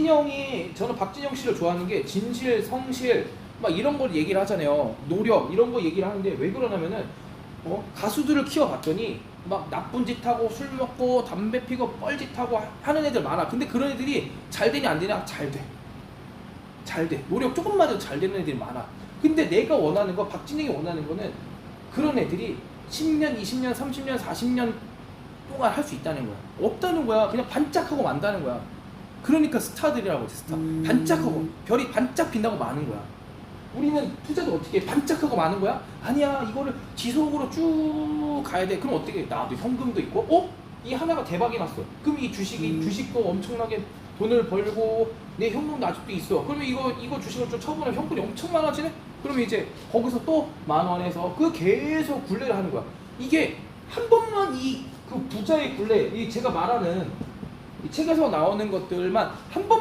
박진영이 저는 박진영 씨를 좋아하는 게 진실, 성실 막 이런 걸 얘기를 하잖아요. 노력 이런 거 얘기를 하는데 왜 그러냐면은 어? 가수들을 키워봤더니 막 나쁜 짓 하고 술 먹고 담배 피고 뻘짓 하고 하- 하는 애들 많아. 근데 그런 애들이 잘 되냐 안 되냐 잘 돼. 잘 돼. 노력 조금만 해도 잘 되는 애들이 많아. 근데 내가 원하는 거, 박진영이 원하는 거는 그런 애들이 10년, 20년, 30년, 40년 동안 할 수 있다는 거야. 없다는 거야. 그냥 반짝하고 만다는 거야. 그러니까 스타들이라고 해, 스타. 음. 반짝하고, 별이 반짝 빛나고 마는 거야. 우리는 투자도 어떻게 해? 반짝하고 마는 거야? 아니야, 이거를 지속으로 쭉 가야 돼. 그럼 어떻게 해? 나도 현금도 있고, 어? 이 하나가 대박이 났어. 그럼 이 주식이, 음. 주식도 엄청나게 돈을 벌고, 내 현금도 아직도 있어. 그러면 이거, 이거 주식을 좀 쳐보면 현금이 엄청 많아지네? 그러면 이제 거기서 또 만 원에서 그 계속 굴레를 하는 거야. 이게 한 번만 이 그 부자의 굴레, 이 제가 말하는 이 책에서 나오는 것들만 한 번만